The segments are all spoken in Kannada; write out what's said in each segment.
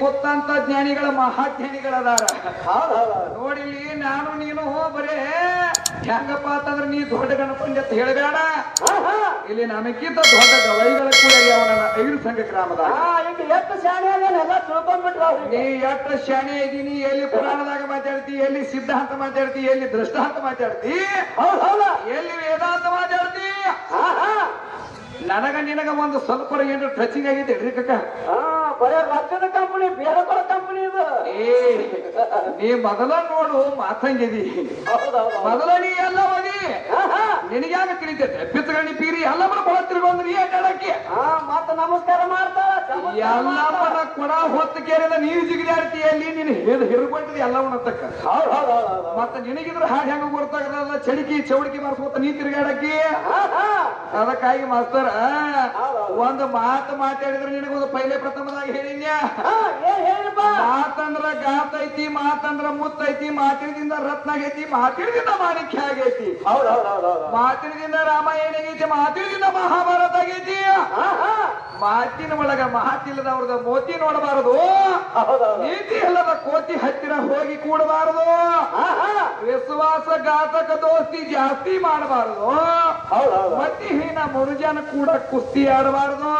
ಕೊತ್ತಂತ ಜ್ಞಾನಿಗಳ ಮಹಾಜ್ಞಾನಿಗಳದಾರ. ನೋಡಿಲಿ ನಾನು ನೀನು ಬರೇ. ಹೆಂಗಪ್ಪ ಅಂತಂದ್ರೆ ನೀ ದೊಡ್ಡ ಗಣಪಂಡಿ ಅಂತ ಹೇಳಬೇಡ. ಹಾ ಹಾ ಇಲ್ಲಿ ನಮಗಿಂತ ದೊಡ್ಡ ಗವೈಗಳ ಕೂಡ ಅವನನ್ನ ಐದು ಸಂಘ ಗ್ರಾಮದ. ಹಾ ಎಷ್ಟು ಶಾಣೆ ನೀ ಎಷ್ಟು ಶಾಣೆ ಇದೀನಿ ಎಲ್ಲಿ ಪುರಾಣದಾಗ ಮಾತಾಡ್ತಿ ಎಲ್ಲಿ ಸಿದ್ಧಾಂತ ಮಾತಾಡ್ತಿ ಎಲ್ಲಿ ದೃಷ್ಟಾಂತ ಮಾತಾಡ್ತಿ? ಎಲ್ಲಿ ವೇದಾಂತ ಮಾತಾಡ್ತಿ? ಹಾ ಹಾ ನನಗ ನಿನಗ ಒಂದು ಸ್ವಲ್ಪ ಏನು ಟಚಿಂಗ್ ಆಗೈತೆ ಹೇಳ್ರಿ ಕಕ್ಕ ಹಾ. ಬರೇ ರಾಜ್ಯದ ಕಂಪನಿ ಬೇರೆ ಕೊಡ ಕಂಪನಿ ಇದು. ಏ ನೀ ಮೊದಲ ನೋಡು ಮಾತಂಗಿದಿ. ಮೊದಲ ನೀ ಎಲ್ಲ ಓದಿ ನಿನಗ್ಯಾಗ ತಿಳಿತೈತೆ? ಪಿತ್ತಗಣಿ ಪೀರಿ ಎಲ್ಲ ಬರ ಕೊಡ ನೀ ಹೇಳಕ್ಕೆ? ಹಾ ಮತ್ತ ನಮಸ್ಕಾರ ಮಾಡ್ತಾರ. ಮಾಡ್ತಾರ. ಕೊಡ ಹೊತ್ತು ಕೇರಿದ ನೀರು ಜಿಗಿದಾಡ್ತಿಯಲ್ಲಿ ನೀನು ಹಿರ್ ಹಿರ್ಕೊಂಡಿದ್ದಿ ಎಲ್ಲವನ್ನ ತಕ್ಕ ಮತ್ತೆ ಹಾಡ್ ನಿನಗಿದ್ರ ಹಾಡು ಹೆಂಗ ಗೊತ್ತಾಗದ ಚಡಿಕಿ ಚೌಡಿಕಿ ಮಾಡ್ಸ್ಕೊತ ನೀ ತಿರುಗಾಡಕ್ಕಿ? ಹಾ ಹಾ. ಅದಕ್ಕಾಗಿ ಮಾಸ್ತರ್. ಒಂದು ಮಾತು ಮಾತಾಡಿದ್ರೆ ನಿನಗೊಂದು ಪೈಲೆ ಪ್ರಥಮದಾಗಿ ಹೇಳಿದ್ಯಾ? ಹಾ ಏನ್ ಹೇಳಿಪ್ಪ. ಮಾತಂದ್ರ ಗಾತ್ ಐತಿ ಮಾತಂದ್ರ ಮುತ್ತೈತಿ ಮಾತಿನದಿಂದ ರತ್ನ ಆಗೈತಿ ಮಾತಿನದಿಂದ ಮಾಣಿಕ್ಯ ಆಗೈತಿ. ಮಾತಿನಿಂದ ರಾಮಾಯಣ ಆಗೈತಿ ಮಾತಿನದಿಂದ ಮಹಾಭಾರತ ಆಗೈತಿ. ಮಾತಿನ ಒಳಗ ಮಾತಿಲ್ಲದವ್ರದ ಮೋತಿ ನೋಡಬಾರದು. ನೀತಿ ಇಲ್ಲದ ಕೋತಿ ಹತ್ತಿರ ಹೋಗಿ ಕೂಡಬಾರದು. ವಿಶ್ವಾಸ ಘಾತಕ ದೋಸ್ತಿ ಜಾಸ್ತಿ ಮಾಡಬಾರದು. ಮತಿಹೀನ ಮುರುಜನ ಕೂಡ ಕುಸ್ತಿ ಆಡಬಾರದು.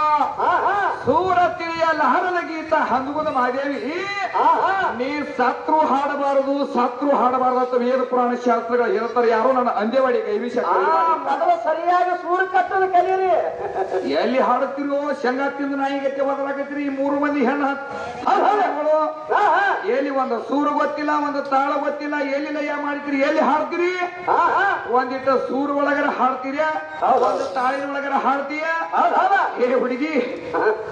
ಸೂರ ತಿಳಿಯ ಲಹರದ ಗೀತ ಹಂಗುದ ಮಾದೇವಿ ನೀ ಸತ್ರು ಹಾಡಬಾರದು ಸತ್ರು ಹಾಡಬಾರದು ಅಂತ ವೇದ ಪುರಾಣ ಶಾಸ್ತ್ರಗಳು ಹೇಳ್ತಾರೆ ಯಾರೋ ನನ್ನ ಅಂದೇವಾಡಿ ಕೈವಿಷ ಆ, ಮೊದಲು ಸರಿಯಾಗಿ ಸೂರು ಕಟ್ಟದ ಕಲೀರಿ. ಎಲ್ಲಿ ಹಾಡುತ್ತಿರೋ ಶಂಗ ತಿಂದು ಬದಲಾಗತ್ತೀರಿ ಈ ಮೂರು ಮಂದಿ ಹೆಣ್ಣು ಎಲ್ಲಿ ಒಂದು ಸೂರು ಗೊತ್ತಿಲ್ಲ ಒಂದು ತಾಳ ಗೊತ್ತಿಲ್ಲ ಎಲ್ಲಿ ಲಯ ಮಾಡ್ತೀರಿ ಎಲ್ಲಿ ಹಾಡ್ತೀರಿ? ಒಂದಿಟ್ಟು ಸೂರು ಒಳಗರ ಹಾಡ್ತೀರಿ. ಒಂದು ತಾಳಿನ ಒಳಗರ ಹಾಡ್ತೀಯ? ಏ ಹುಡುಗಿ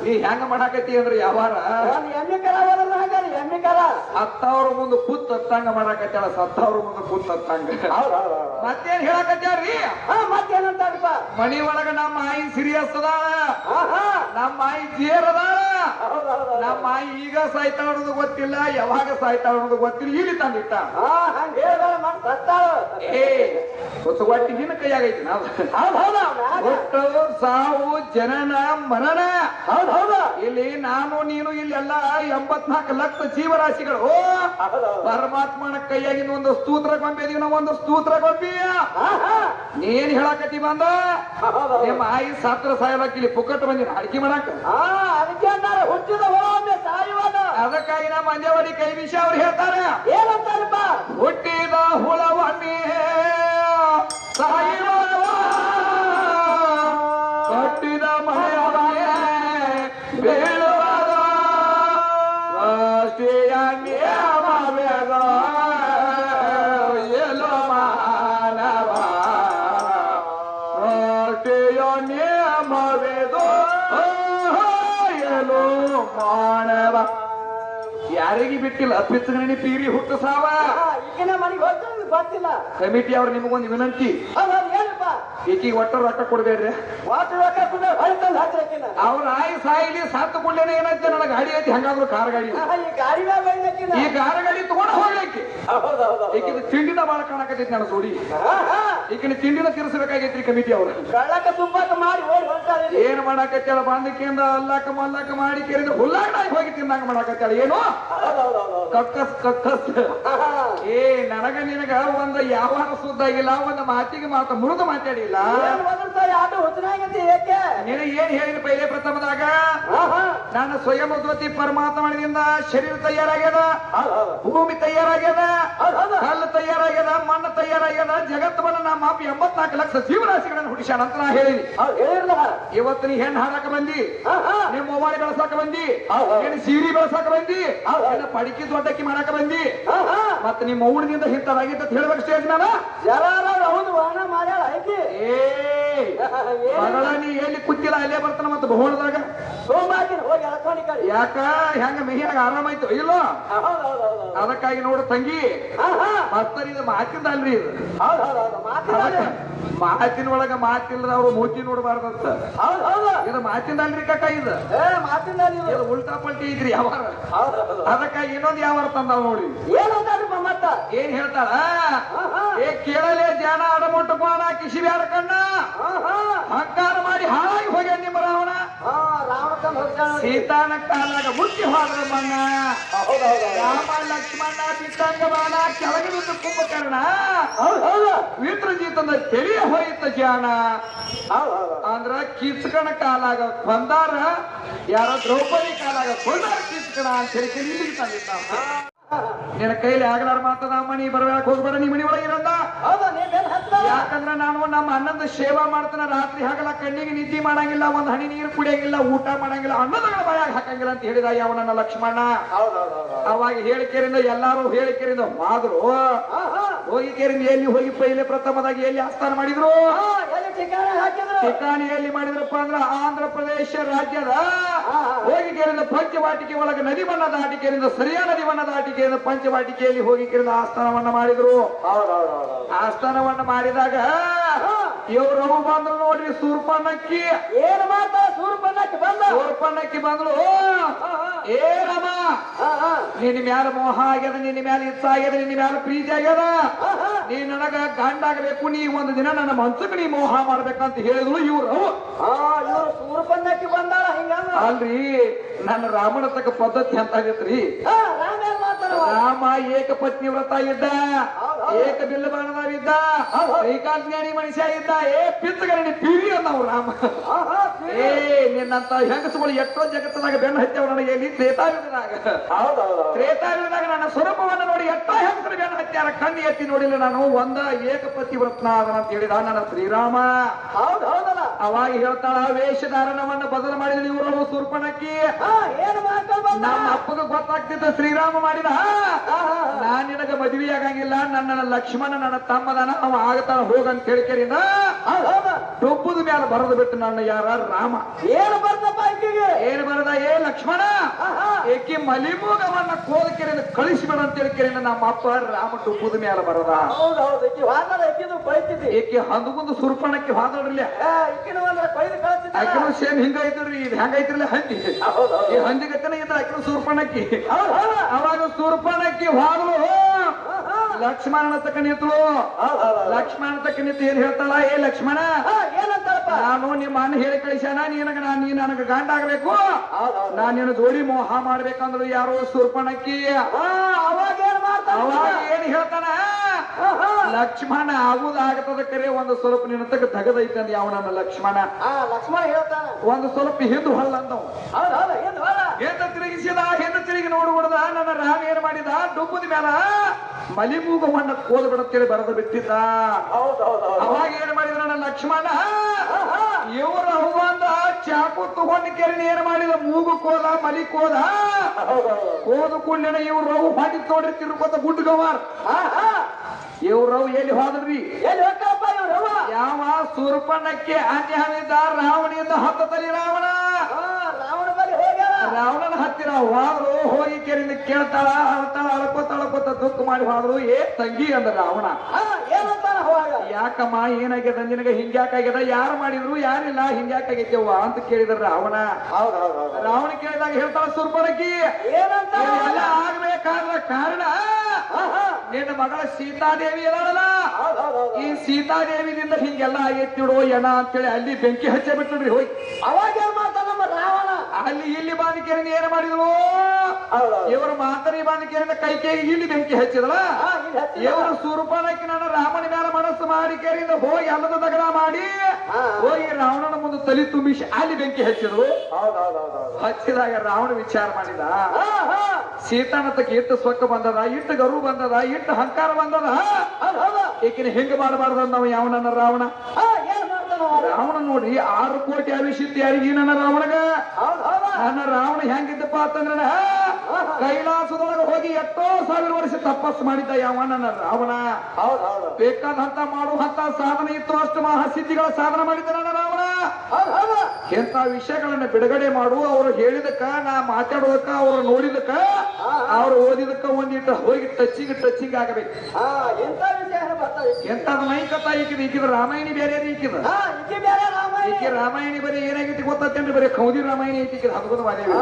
ನೀ ಹೆಂಗ ಮಾಡಾಕತ್ತಿ ಅಂದ್ರೆ ಯಾವಾರ? ಎಮ್ಮೆ ಎಮ್ಮೆ ಕರ ಹತ್ತವ್ರ ಮುಂದೆ ಕೂತ್ ಹತ್ತಂಗ ಮಾಡಾಕತ್ತಾಳ ಸತ್ತವ್ರ ಮುಂದೆ ಕೂತ್ ಹತ್ತಂಗ ಮತ್ತೇನ್ ಹೇಳಾಕತ್ಯಾರ್ರಿ? ಹಾ ಮತ್ತೇನಂತಾರಪ್ಪ? ಮನಿ ಒಳಗ ನಮ್ಮ ಆಯಿ ಸಿರಿಯಸ್ ಅದಾಳ ನಮ್ಮ ಆಯಿ ಜೇರ್ ಅದಾಳ. ನಮ್ಮ ಈಗ ಸಾಯ್ತಾ ಅನ್ನೋದು ಗೊತ್ತಿಲ್ಲ ಯಾವಾಗ ಸಾಯ್ತಾ ಅನ್ನೋದು ಗೊತ್ತಿಲ್ಲ ಇಲ್ಲಿ ತಂದಿಟ್ಟ. ಏ ಹೊಸ ಒಟ್ಟಿಗಿನ ಕೈಯಾಗೈತಿ ನಾವು. ಒಟ್ಟು ಸಾವು ಜನನ ಮರಣ. ಹೌದ್ ಹೌದ. ಇಲ್ಲಿ ನಾನು ನೀನು ಇಲ್ಲೆಲ್ಲ ಎಂಬತ್ನಾಲ್ಕು ಲಕ್ಷ ಜೀವರಾಶಿಗಳು. ಪರಮಾತ್ಮನ ಕೈಯಾಗಿನ ಒಂದು ಸ್ತೂತ್ರ ಗೊಂಬೆದಿನ ಒಂದು ಸ್ತೂತ್ರ ಗೊಂಬೆಯ ನೀನ್ ಹೇಳಕತ್ತಿ ಬಂದ. ನಿಮ್ಮ ಆಯಿ ಸಾತ್ರ ಸಾಯಲಕ್ಕ ಇಲ್ಲಿ ಪುಕ್ಕಟ್ಟು ಬಂದಿನ ಅಡಿಕೆ ಮಾಡಾಕ? ಹುಟ್ಟಿದ ಹೊರೊಮ್ಮೆ ಸಾಯುವನ ಅದಕ್ಕಾಗಿ ನಮ್ಮ ಮಂಜವಾಡಿ ಕೈ ವಿಷಯ ಅವ್ರು ಹೇಳ್ತಾರೆ. ಏನಂತಾರಪ್ಪ? ಹುಟ್ಟಿದ ಹುಳವನ್ನೇ ಸಾಯುವವ ಕಟ್ಟಿದ ಮಳೆಯವನೇ ಬೀಳುವದ ರಾಷ್ಟ್ರೀಯ ನಿಯಮವೇದ ಎಲ್ಲೋ ಮಾನವ ರಾಷ್ಟ್ರೀಯ ನಿಯಮವೇದೋ ಮಾನವ ಯಾರಿಗೆ ಬಿಟ್ಟಿಲ್ಲ? ಅಪ್ಪಿತ್ತಿ ಪೀರಿ ಹುಟ್ಟು ಸಾವ. ಈಗಿನ ಮನೆಗೆ ಗೊತ್ತಿಲ್ಲ. ಕಮಿಟಿ ಅವ್ರ ನಿಮಗೊಂದು ವಿನಂತಿ. ಏನಪ್ಪ ಈಕಿಗೆ ಒಟ್ಟ ರೊಕ್ಕ ಕೊಡ್ಬೇಡ್ರಿ ವಾಟು ರೊಕ್ಕ ಕುಂದ್ರೆ ಹೊಳಿತಂದು ಹಚ್ಚಿನ ಅವ್ರ ಆಯಿ ಸಾಯಿಲಿ ಸತ್ತು ಕೂಡಲೇ ಏನಂತೆ ನನಗೆ? ಗಾಡಿ ಐತಿ ಹಂಗಾದ್ರು ಕಾರ್ ಗಾಡಿ. ಈ ಗಾಡಿ ಈ ಕಾರ್ ಗಾಡಿ ತಗೊಂಡು ಹೋಗ್ಲಿಕ್ಕೆ. ಈಕಿದ. ಈಕಿನ ತಿಂಡಿನ ಬಾಳ ಕಾಣಕತ್ತೈತಿ ನನ್ನ ಸೋಡಿ ಈಕಿನ ತಿಂಡಿನ ತಿರ್ಸಬೇಕಾಗೈತ್ರಿ ಕಮಿಟಿ ಅವ್ರ. ಕಳ್ಳಕ ತುಂಬಾಕ ಮಾಡಿ ಓಡಿ ಹೊಂಟಾರೆ. ಏನ್ ಮಾಡಾಕತ್ತಾಳ ಬಾಂಧಿಕೆಯಿಂದ ಅಲ್ಲಾಕ ಮಲ್ಲಾಕ ಮಾಡಿ ಕೇಳಿದ ಹುಲ್ಲಾಗಿ ಹೋಗಿ ತಿನ್ನಂಗ ಮಾಡಾಕತ್ತಾಳ ಏನು. ಕಕ್ಕಸ್ ಕಕ್ಕಸ್. ಏ ನನಗ ನಿನಗ ಒಂದು ಯಾವ ಸುದ್ದಾಗಿಲ್ಲ ಒಂದು ಮಾತಿಗೆ ಮಾತು ಮುರಿದು ಮಾತಾಡಿಲ್ಲ. ಹುಚ್ಚನಾಗೈತಿ ಏಕೆ? ನಿನಗೆ ಏನ್ ಹೇಳಿದ ಪೈಲೆ ಪ್ರಥಮದಾಗ? ನಾನು ಸ್ವಯಂ ಉದ್ವತಿ ಪರಮಾತ್ಮನಿಂದ ಶರೀರ ತಯಾರಾಗ್ಯದ ಭೂಮಿ ತಯಾರಾಗ್ಯದ ಕಲ್ ಕಲ್ಲು ತಯಾರಾಗ್ಯದ ಮಣ್ಣು ತಯಾರಾಗ್ಯದ ಜಗತ್ತವನ್ನ ನಮ್ಮ ಮಾಪಿ ಎಂಬತ್ನಾಲ್ಕು ಲಕ್ಷ ಜೀವರಾಶಿಗಳನ್ನು ಹುಟ್ಟಿಸ್ಯಾನ ಅಂತ ನಾ ಹೇಳಿರ್ಲ ಇವತ್ತು ನೀ ಹೆಣ್ಣು ಹಾಡಾಕ ಬಂದಿ ನಿಮ್ ಮೊಬೈಲ್ ಬೆಳಸಾಕ ಬಂದಿ ಏನು. ನೀನು ಸೀರಿ ಬೆಳಸಾಕ ಬಂದಿ. ನಿನ್ನ ಪಡಿಕೆ ದೊಡ್ಡಕ್ಕಿ ಮಾಡಾಕ ಬಂದಿ. ಮತ್ತೆ ನಿಮ್ಮ ಊರಿನಿಂದ ಇಂಥದಾಗಿದ್ದ ಅಂತ ಹೇಳ್ಬೇಕು ಸ್ಟೇಜ್ ಮೇಲೆ ಜರಾರ ಹೌದು ವರ್ಣ ಮಾಡ್ಯಾಳ ಐಕಿ ಏ! ಮಗಳ ನೀ ಎಲ್ಲಿ ಕುತ್ತಿಲ್ಲ ಅಲ್ಲೇ ಬರ್ತಾನ ಮತ್ತೆ ಸೋಮಾಕಿನ ಹೋಗಿ ಎಲೆಕ್ಟ್ರಾನಿಕ್ ಯಾಕ? ಹೆಂಗ ಮೆಹಿಯಾಗ ಆರಾಮಾಯ್ತು ಇಲ್ಲೋ. ಅದಕ್ಕಾಗಿ ನೋಡು ತಂಗಿ. ಮಸ್ತರ್ ಇದು ಮಾತಿಂದ ಅಲ್ರಿ ಇದು. ಹೌದ್ ಹೌದ್ ಹೌದ್ ಮಾತಿನ ಒಳಗ ಮಾತಿಲ್ಲದ ಅವ್ರು ಮೂಚಿ ನೋಡಬಾರ್ದಂತ. ಹೌದ್ ಹೌದು ಇದು ಮಾತಿಂದ ಅಲ್ರಿ ಕಕ್ಕ ಇದು. ಏ ಮಾತಿಂದ ಉಲ್ಟಾ ಪಲ್ಟಿ ಇದ್ರಿ ಹೌದ್. ಅದಕ್ಕಾಗಿ ಇನ್ನೊಂದು ಯಾವ ತಂದ ನೋಡಿ. ಏನಂತಾರಪ್ಪ ಮತ್ತ ಏನ್ ಹೇಳ್ತಾಳ? ಏ ಕೇಳಲೆ ಧ್ಯಾನ ಅಡಮುಟ್ಟು ಕೋಣ ಕಿಶಿಬ್ಯಾಡ ಕಣ್ಣ. ಹಂಕಾರ ಮಾಡಿ ಹಾಳಾಗಿ ಹೋಗ್ಯಾನ ನಿಮ್ಮ ರಾವಣ. ಸೀತಾನ ಕಾಲಾಗ ಮುಟ್ಟಿ ಹೋದ್ರ ಬಣ್ಣ ರಾಮ ಲಕ್ಷ್ಮಣ ಚಿತ್ತಾಂಗ ಬಾಣ ಕೆಳಗೆ ಬಿದ್ದು ಕುಂಭಕರ್ಣ. ವಿತ್ರ ಜೀತನ ತೆಳಿಯ ಹೋಯಿತ ಜಾಣ ಅಂದ್ರ ಕಿಸ್ಕಣ ಕಾಲಾಗ ಬಂದಾರ. ಯಾರ ದ್ರೌಪದಿ ಕಾಲಾಗ ಕೊಂದಾರ ಕಿಸ್ಕಣ ಅಂತ ಹೇಳಿ ಇಲ್ಲಿಗೆ ತಂದಿದ್ದ ನಿನ್ನ ಕೈಲಿ ಆಗಲಾರ ಮಾತದ ಮಣಿ ಬರ್ಬೇಕ ಹೋಗ್ಬೇಡ ನೀ ಮನಿ ಒಳಗೆ ಇರಂದ ಯಾಕಂದ್ರ ನಾನು ನಮ್ಮ ಅನ್ನದ ಸೇವಾ ಮಾಡ್ತಾನ ರಾತ್ರಿ ಹಗಲ ಕಣ್ಣಿಗೆ ನಿದ್ದೆ ಮಾಡಂಗಿಲ್ಲ ಒಂದ್ ಹನಿ ನೀರು ಕುಡಿಯಂಗಿಲ್ಲ ಊಟ ಮಾಡಂಗಿಲ್ಲ ಅನ್ನದಗಳ ಬಾಯಾಗ ಹಾಕಂಗಿಲ್ಲ ಅಂತ ಹೇಳಿದ ಯಾವ ನನ್ನ ಲಕ್ಷ್ಮಣ. ಅವಾಗ ಹೇಳಿಕೆರಿಂದ ಎಲ್ಲಾರು ಹೇಳಿಕೆರಿಂದ ಮಾದ್ರು. ಹೋಗಿ ಕೇರಿಂದ ಎಲ್ಲಿ ಹೋಗಿ ಪೈಲೆ ಪ್ರಥಮದಾಗಿ ಎಲ್ಲಿ ಆಸ್ಥಾನ ಮಾಡಿದ್ರು? ಠಿಕಾಣಿ ಹಾಕಿದ್ರು. ಮಾಡಿದ್ರಪ್ಪ ಅಂದ್ರ ಆಂಧ್ರ ಪ್ರದೇಶ ರಾಜ್ಯದ ಹೋಗಿ ಕೇಳಿದ ಪಂಚವಾಟಿಕೆ ಒಳಗೆ ನದಿ ಬಣ್ಣದ ಆಟಿಕೆಯಿಂದ ಸರಿಯಾದ ನದಿ ಬಣ್ಣದ ದಾಟಿಕೆಯಿಂದ ಪಂಚವಾಟಿಕೆಯಲ್ಲಿ ಹೋಗಿಕೆರಿಂದ ಆಸ್ಥಾನವನ್ನ ಮಾಡಿದ್ರು. ಆಸ್ಥಾನವನ್ನ ಮಾಡಿದಾಗ ಇವರು ಬಂದ್ರು ನೋಡ್ರಿ ಸೂರ್ಪಣ್ಣಕ್ಕಿ ಏನ್ ಮಾತಾ? ಸೂರ್ಪನಕ್ಕಿ ಬಂದ? ಸೂರ್ಪಣ್ಣಕ್ಕಿ ಬಂದ್ರು. ಹಾ, ಹಾ. ಏ ರಾಮ ಹಾ, ಹಾ. ನಿನ್ನ ಮ್ಯಾಲ ಮೋಹ ಆಗ್ಯದ ನಿನ್ನ ಮ್ಯಾಲ ಇಚ್ಛ ಆಗ್ಯದ ನಿನ್ನ ಮ್ಯಾಲ ಪ್ರೀತಿ ಆಗ್ಯದ. ನೀ ನನಗ ಗಂಡ ಆಗಬೇಕು ನೀ ಒಂದು ದಿನ ನನ್ನ ಮನ್ಸಕ್ಕೆ ನೀ ಮೋಹ ಮಾಡ್ಬೇಕಂತ ಹೇಳಿದ್ರು ಇವ್ರು ಸೂರ್ಪನ್ನಕ್ಕೆ ಬಂದಾಳ ಹಿಂಗ ಅಲ್ರಿ ನನ್ನ ರಾಮನ ತಕ್ಕ ಪದ್ಧತಿ ಅಂತ ಆಗೈತ್ರಿ ರಾಮ ಏಕ ಪತ್ನಿ ವ್ರತ ಇದ್ದ. ಏಕ ಬಿಲ್ಲು ಬಾಣದವ ಇದ್ದ ಮನುಷ್ಯ ಇದ್ದ ಏ ಪಿತ್ತಗರಣಿ ಪಿರಿ ಅನ್ನವು ರಾಮ. ಏ ನಿನ್ನಂತ ಹೆಂಗಸುಗಳು ಎಷ್ಟೋ ಜಗತ್ತದಾಗ ಬೆನ್ನು ಹಚ್ಚವ ನನಗೆ ಇಲ್ಲಿ ತ್ರೇತಾಯುಗದಾಗ. ತ್ರೇತಾಯುಗದಾಗ ನನ್ನ ಸ್ವರೂಪವನ್ನು ನೋಡಿ ಎಷ್ಟೋ ಹೆಂಗಸರು ಬೆನ್ನು ಹತ್ಯಾರ ಕಣ್ಣು ಎತ್ತಿ ನೋಡಿಲ್ಲ ನಾನು ಒಂದ ಏಕಪತಿ ವ್ರತ್ನಾದನ ಅಂತ ಹೇಳಿದ ನನ್ನ ಶ್ರೀರಾಮ. ಹೌದೌದಲ್ಲ ಅವಾಗ ಹೇಳ್ತಾಳ ವೇಷಧಾರಣವನ್ನ ಬದಲು ಮಾಡಿದ್ರು ಇವರು ಸುರ್ಪಣಕ್ಕಿ. ಏನ್ ನಮ್ಮ ಅಪ್ಪಗ ಗೊತ್ತಾಗ್ತಿದ್ದ ಶ್ರೀರಾಮ ಮಾಡಿದ. ನಾನ್ ನಿನಗ ಮದುವೆ ಆಗಂಗಿಲ್ಲ ನನ್ನ ಲಕ್ಷ್ಮಣ ನನ್ನ ತಮ್ಮದನ ಅವ ಆಗತಾನ ಹೋಗಂತ ಹೇಳಿಕೆರಿಂದ ಡೊಬ್ಬದ ಮ್ಯಾಲ ಬರೆದು ಬಿಟ್ಟು ನನ್ನ ಯಾರ? ರಾಮ. ಏನ್ ಬರ್ದಪ್ಪ ಅಂಕಿಗೆ ಏನ್ ಬರದ? ಏ ಲಕ್ಷ್ಮಣ ಏಕೆ ಮಲಿಮೋಗವನ್ನ ಕೋದಕೆರೆಯಿಂದ ಕಳಿಸ್ಬೇಡ ಅಂತ ಹೇಳಿಕೆರಿಂದ ನಮ್ಮ ಅಪ್ಪ ರಾಮ ಡೊಬ್ಬದ ಮ್ಯಾಲ ಬರದ. ಹೌದೌದು ಈಕಿ ಬೈತಿದ್ದಿ. ಏಕೆ ಹಂದಗುಂದು ಸುರ್ಪಣಕ್ಕೆ ಹಾದೋಡ್ರಲ್ಲ ಏ ಅಂದ್ರೆ ಕೊಯ್ದು ಆಕಿನೂ ಸೇಮ್ ಹಿಂಗ ಐತ್ರಿ ಇದು ಹೆಂಗ ಐತ್ರಲ್ಲ ಹಂದಿ. ಹೌದ್ ಹೌದ್. ಈ ಹಂದಿಗತ್ತನ ಇದ್ರ ಆಕಿನ ಸೂರ್ಪಣಕ್ಕಿ. ಹೌದು, ಹೌದ್. ಅವಾಗ ಸೂರ್ಪಣಕ್ಕಿ ಹೋಗ್ಲು ಲಕ್ಷ್ಮಣನ ತಕ್ಕ ನಿಂತಳು. ಹೌದ್ ಹೌದ್ ಹೌದ್. ಲಕ್ಷ್ಮಣ ತಕ್ಕ ನಿಂತು ಏನ್ ಹೇಳ್ತಾಳ? ಏ ಲಕ್ಷ್ಮಣ. ಹಾ ಏನಂತಾರಪ್ಪ ನಾನು ನಿಮ್ಮ ಅಣ್ಣ ಹೇಳಿ ಕಳಿಸ್ಯಾನ ನಿನಗ ನಾನು ನೀ ನನಗ ಗಂಡ ಆಗ್ಬೇಕು. ಹೌದ್ ನಾನು ನಾನ್ ನಿನ್ನ ಜೋಡಿ ಮೋಹ ಮಾಡ್ಬೇಕಂದ್ರು ಯಾರೋ ಸುರ್ಪಣಕ್ಕಿ. ಆ ಅವಾಗ ಏನ್ ಮಾಡ್ತಾರ ಅವಾಗ ಏನ್ ಹೇಳ್ತಾನ? ಲಕ್ಷ್ಮಣ ಆಗುದಾಗತದ ಕರೆ ಒಂದು ಸ್ವಲ್ಪ ನಿನ್ನ ತಗ ತಗದೈತೆ ಅಂದ ಯಾವ ನನ್ನ ಲಕ್ಷ್ಮಣ ಲಕ್ಷ್ಮಣ ಹೇಳ್ತಾನ. ಒಂದು ಸ್ವಲ್ಪ ಹಿಂದು ಹಲ್ಲ ಅಂದವು. ಹೌದ್ ಹಿಂದ ತಿರುಗಿಸಿದ ಹಿಂದ ತಿರುಗಿ ನೋಡ್ಬಿಡ್ದ ನನ್ನ ರಾಮ ಏನ್ ಮಾಡಿದ? ಡುಬ್ಬದ ಮ್ಯಾಲ ಮಲಿಮೂಗವನ್ನ ಕೋದ ಬಿಡತ್ತೇಳಿ ಬರೆದು ಬಿಟ್ಟಿದ್ದ. ಅವಾಗ ಏನ್ ಮಾಡಿದ ನನ್ನ ಲಕ್ಷ್ಮಣ? ಇವರು ಹಾ ಇವರ ಅವ್ವಂದ ಚಾಕು ತಗೊಂಡು ಕೆರೆನ ಏನ್ ಮಾಡಿದ? ಮೂಗು ಕೋದ ಮಲಿ ಕೋದ ಕೋದು ಕುಂಡಿನ ಇವ್ರು ರಹು ಮಾಡಿ ನೋಡ್ರಿ ತಿರುಪತ ಗುಡ್ಗವಾರ್ ಹಾ ಹಾ ಇವ್ರು ಅವು ಎಲ್ಲಿ ಹೋದ್ರಿ? ಎಲ್ಲಿ ಹೋಗ್ತಾರಪ್ಪ ಇವ್ರು ಅವ್ವ? ಯಾವ ಸೂರ್ಪಣ್ಣಕ್ಕೆ ಅನ್ಯಾವಿದ್ದ ರಾವಣಿಯಿಂದ ಹತ್ತದಲ್ಲಿ ರಾವಣ? ಆ ರಾವಣ ಬಳಿ ಹೋಗ್ಯಾರ ರಾವಣನ ಹತ್ತಿರ ಹೋದ್ರು ಹೋಗಿ ಕೆರೆಯಿಂದ ಕೇಳ್ತಾಳ ಅಳ್ತಾಳ ಅಳ್ಕೋತ ಅಳ್ಕೋತ ದುಃಖ ಮಾಡಿ ಹೋದ್ರು. ಏ ತಂಗಿ ಅಂದ ರಾವಣ. ಏನಂತಾನ ಹೋಗ? ಯಾಕಮ್ಮ ಏನಾಗ್ಯದ? ನಿನಗೆ ಹಿಂಗ್ಯಾಕಾಗ್ಯದ? ಯಾರು ಮಾಡಿದ್ರು? ಯಾರಿಲ್ಲ? ಹಿಂಗ್ಯಾಕಾಗೈತೆವ್ವ ಅಂತ ಕೇಳಿದ ರಾವಣ. ಹೌದ್ ಹೌದ್ ಹೌದ್ ರಾವಣ ಕೇಳಿದಾಗ ಹೇಳ್ತಾಳ ಸುರ್ಪಣಕಿ ಏನಂತ ಎಲ್ಲ ಆಗ್ಬೇಕಾದ್ರ ಕಾರಣ. ನಿನ್ನ ಮಗಳ ಸೀತಾದೇವಿ ಇದಾಳಲ್ಲ ಈ ಸೀತಾದೇವಿನಿಂದ ಹಿಂಗೆಲ್ಲ ಆಗೈತಿ ನೋಡು ಎಣ ಅಂತೇಳಿ ಅಲ್ಲಿ ಬೆಂಕಿ ಹಚ್ಚೇ ಬಿಟ್ರಿ ಹೋಯ್. ಅವಾಗ ಏನ್ ಮಾಡ್ತಾನ ನಮ್ಮ ರಾವಣ? ಅಲ್ಲಿ ಇಲ್ಲಿ ಬಾಂಧಿಕೆರನ್ನ ಏನ್ ಮಾಡಿದ್ರು ಇವರು ಮಾತರಿ ಬಾಂಧಿಕೆರಿಂದ ಕೈ ಕೈಗೆ ಇಲ್ಲಿ ಬೆಂಕಿ ಹಚ್ಚಿದ್ರ ಇವರು ಸುರುಪಾನಕ್ಕೆ ನನ್ನ ರಾಮನ ಮೇಲೆ ಮನಸ್ಸು ಮಾಡಿ ಕೇರಿಂದ ಹೋಗಿ ಅಲ್ಲದ ದಗಡ ಮಾಡಿ. ಹೋಗಿ ರಾವಣನ ಮುಂದೆ ತಲಿ ತುಂಬಿಸಿ ಅಲ್ಲಿ ಬೆಂಕಿ ಹಚ್ಚಿದ್ರು. ಹಚ್ಚಿದಾಗ ರಾವಣ ವಿಚಾರ ಮಾಡಿದ ಸೀತಾನತಕ್ಕೆ ಇಟ್ಟು ಸೊಕ್ಕ ಬಂದದ ಇಟ್ಟು ಗರು ಬಂದದ ಇಟ್ಟು ಹಂಕಾರ ಬಂದದ ಈಕಿನ ಹಿಂಗ ಮಾಡಬಾರ್ದ ನಾವು ಯಾವನನ್ನ ರಾವಣ? ರಾವಣ ನೋಡಿ ಆರು ಕೋಟಿ ಅಭಿಷಿತ್ತು ಯಾರಿಗೆ ನನ್ನ ರಾವಣಗ? ನನ್ನ ರಾವಣ ಹೆಂಗಿದ್ದಪ್ಪ ಅಂತಂದ್ರ ಕೈಲಾಸದೊಳಗೆ ಹೋಗಿ ಎಷ್ಟೋ ಸಾವಿರ ವರ್ಷ ತಪಸ್ಸು ಮಾಡಿದ್ದ ಯಾವ ರಾವಣ. ಬೇಕಾದಂತ ಮಾಡುವಂತ ಸಾಧನೆ ಇತ್ತು. ಅಷ್ಟು ಮಹಾಸಿದ್ಧಿಗಳ ಸಾಧನೆ ಮಾಡಿದ್ದ ನನ್ನ ರಾವಣ. ಎಂತ ವಿಷಯಗಳನ್ನ ಬಿಡುಗಡೆ ಮಾಡು. ಅವರು ಹೇಳಿದಕ್ಕ ನಾ ಮಾತಾಡೋದಕ್ಕ ಅವ್ರು ನೋಡಿದಕ್ಕ ಅವ್ರು ಓದಿದಕ್ಕ ಒಂದಿಟ್ಟು ಹೋಗಿ ಟಚ್ಚಿಂಗ್ ಟಚಿಂಗ್ ಆಗಬೇಕು. ಎಂತ ಎಂತದ ಮೈಕತ್ತ ಈಕಿದ? ಈಕಿದ ರಾಮಾಯಣಿ ಬೇರೆ ಈಕಿದ. ಈಕೆ ರಾಮಾಯಣಿ. ಬರೀ ಏನಾಗಿತ್ತು ಗೊತ್ತೇನ್ರಿ ಬರೀ ಕೌದಿ ರಾಮಾಯಣಿ ಐತಿ ಹದಗದ ಮಾದೇವಿ